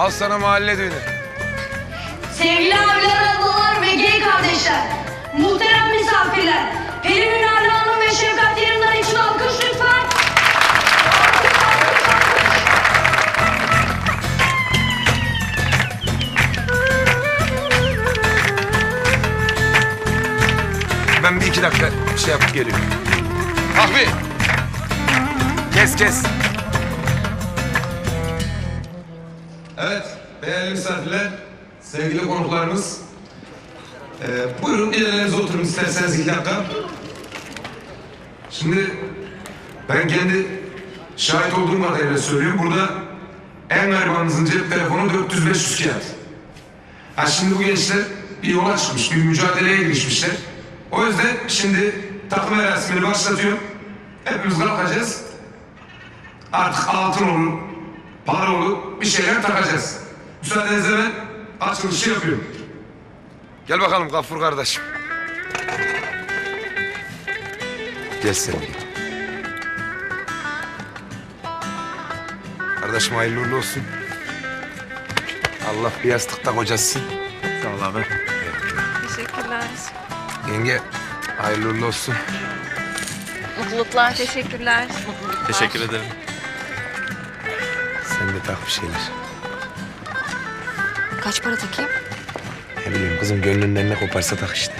Al sana mahalle düğünü. Sevgili abiler, ablalar ve gay kardeşler, muhterem misafirler, Pelin Ünal Hanım ve Şefkat Yerimler için alkış lütfen. Ben bir iki dakika şey yapıp geliyorum. Kahve. Kes kes. Evet, değerli misafirler, sevgili konuklarımız. Ee, buyurun ilerlerinize oturun isterseniz iki dakika. Şimdi ben kendi şahit olduğum kadarıyla söylüyorum. Burada en garibanınızın cep telefonu 400-500 kağıt. Ha şimdi bu gençler bir yola çıkmış, bir mücadeleye girişmişler. O yüzden şimdi takım merasimini başlatıyorum. Hepimiz kalkacağız. Artık altın olur, para olur, bir şeyler takacağız. Müsaadenizle ben açılışı yapıyorum. Gel bakalım Gafur kardeşim. Gel sen de. Kardeşim hayırlı uğurlu olsun. Allah bir yastıkta kocasın. Sağ ol abi. Teşekkürler. Yenge hayırlı uğurlu olsun. Mutluluklar. Teşekkürler. Teşekkür ederim. Sen de tak bir şeyler. Kaç para takayım? Ne bileyim kızım gönlünden ne koparsa tak işte.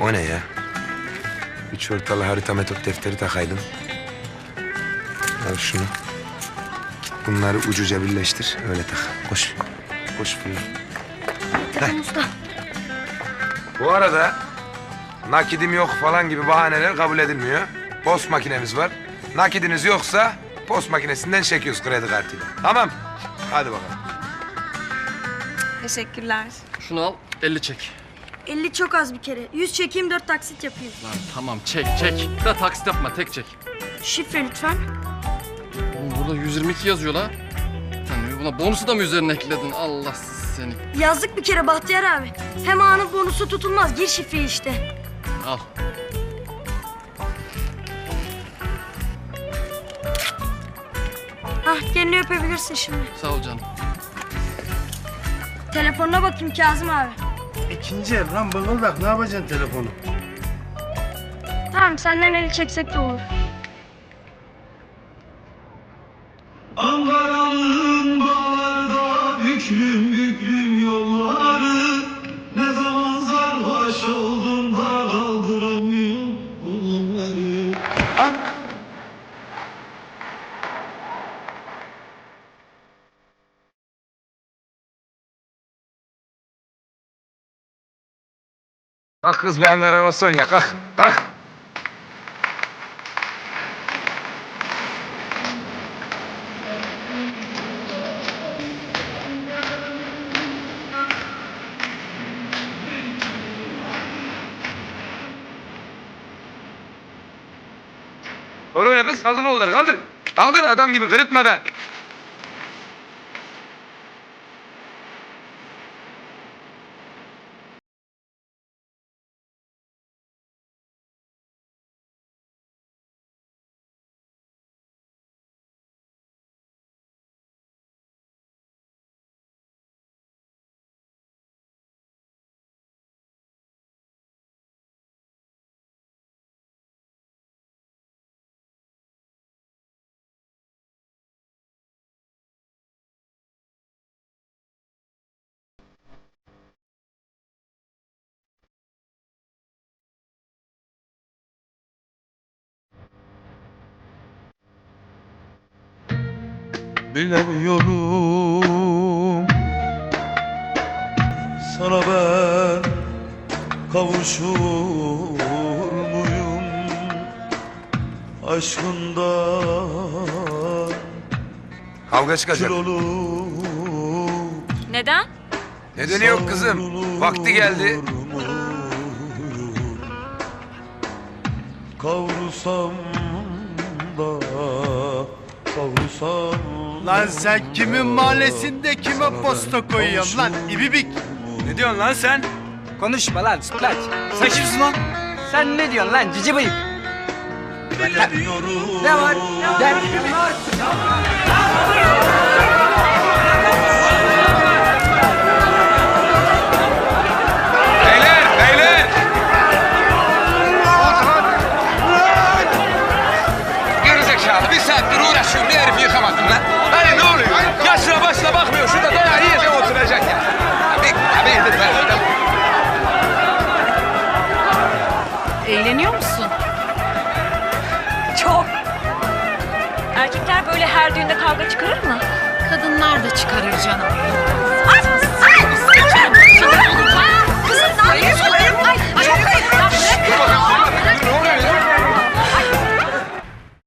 O ne ya? Üç ortalı harita metot defteri takaydın. Al şunu. Git bunları ucuca birleştir. Öyle tak. Koş. Koş fırla. Tamam usta. Bu arada nakidim yok falan gibi bahaneler kabul edilmiyor. Post makinemiz var. Nakidiniz yoksa post makinesinden çekiyoruz kredi kartıyla. Tamam. Hadi bakalım. Teşekkürler. Şunu al 50 çek. 50 çok az bir kere. 100 çekeyim 4 taksit yapayım. Lan tamam çek çek. Da taksit yapma tek çek. Şifre lütfen. Oğlum burada 122 yazıyor la. Sen buna bonusu da mı üzerine ekledin? Allah seni. Yazdık bir kere Bahtiyar abi. Hem anın bonusu tutulmaz. Gir şifreyi işte. Al. Hah gelini öpebilirsin şimdi. Sağ ol canım. Telefonuna bakayım Kazım abi. İkinci el lan bıngıldak ne yapacaksın telefonu? Tamam senden eli çeksek de olur. Ankara'nın Amém. Ах, изгнанная Соня, ах, ах. Kalk. Kalk. Doğru oyna kız. Kaldır oğulları. Kaldır. Kaldır adam gibi kırıtmadan. Bilemiyorum Sana ben kavuşur muyum Aşkından Kavga çıkacak. Neden? Nedeni yok kızım. Vakti geldi. Kavrusam da kavuşan Lan sen kimin mahallesinde kime posta koyuyorsun lan ibibik? Ne diyorsun lan sen? Konuşma lan sütlaç. Sen lan? Sen ne diyorsun lan cici bıyık? Ne var? Ne var? Ne var? Ne var? Eğleniyor musun? Çok. Erkekler böyle her düğünde kavga çıkarır mı? Kadınlar da çıkarır canım.